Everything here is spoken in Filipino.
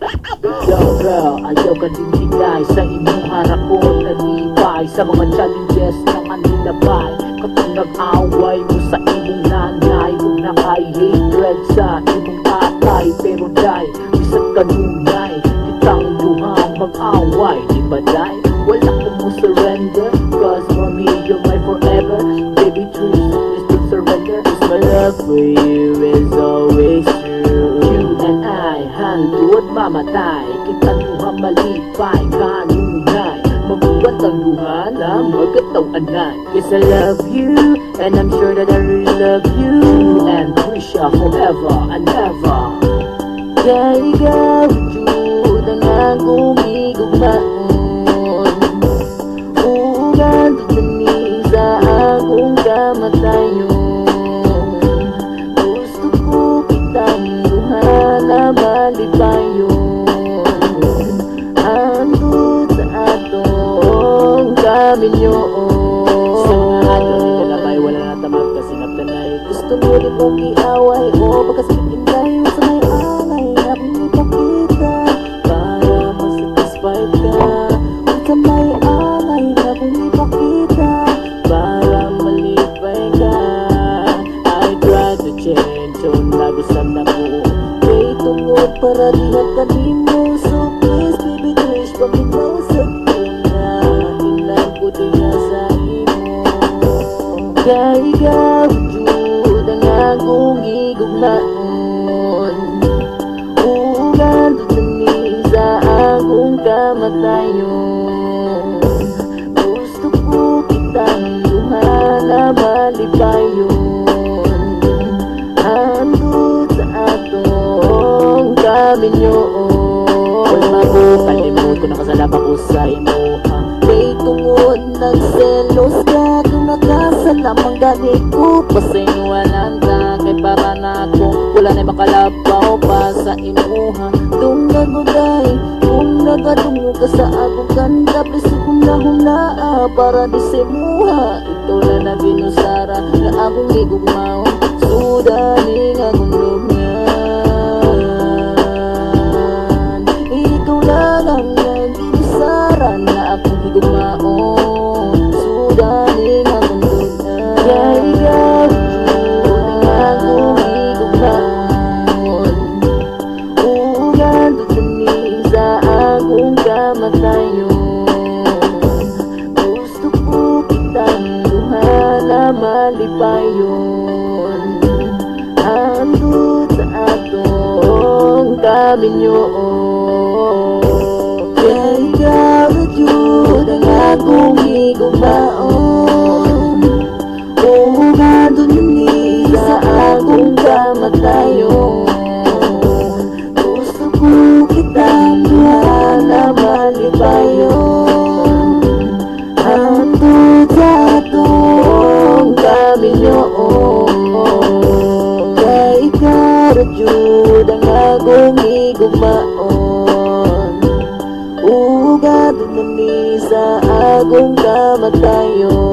Ayaw ka din higay sa imong harapon. Nalipay sa mga challenges na manilabay. Katong nag-away mo sa imong nanay Kung nakay hatred sa imong tatay. Pero day, bisag kanunay Kitang duhang mag-away. Di ba day? Wala ko mo surrender? Cause for me, you're my forever. Baby, true, please don't surrender. Cause my love for you is always I, handod mamatay. Kita duhang malipay, kanunay Mabuhat ang luha na magkatawanan Yes, I love you And I'm sure that I really love you. And wish you forever and ever. Kaya ikaw, Jude, Gusto mo rin mong iaway o pagkasikin tayo sa may alay Aking ipakita para masatisfied ka. Kung sa may alay akong ipakita para malipay ka. I try to change yung nagusam na ko Kay tungod para dihat ka mo sa imo Kay tungod nagselos ka Kung nakasalamang gani ko. Pasinuanan ka Kay para na akong Wala na makalabaw pa sa inuha. Tung naguday Kung nagatungo ka sa akong kanda Please huna-huna Para di simuha Ito na na binusara Na akong igugmaw Sudani nga atong kaminyoon Ugat na ni sa akong kamatayon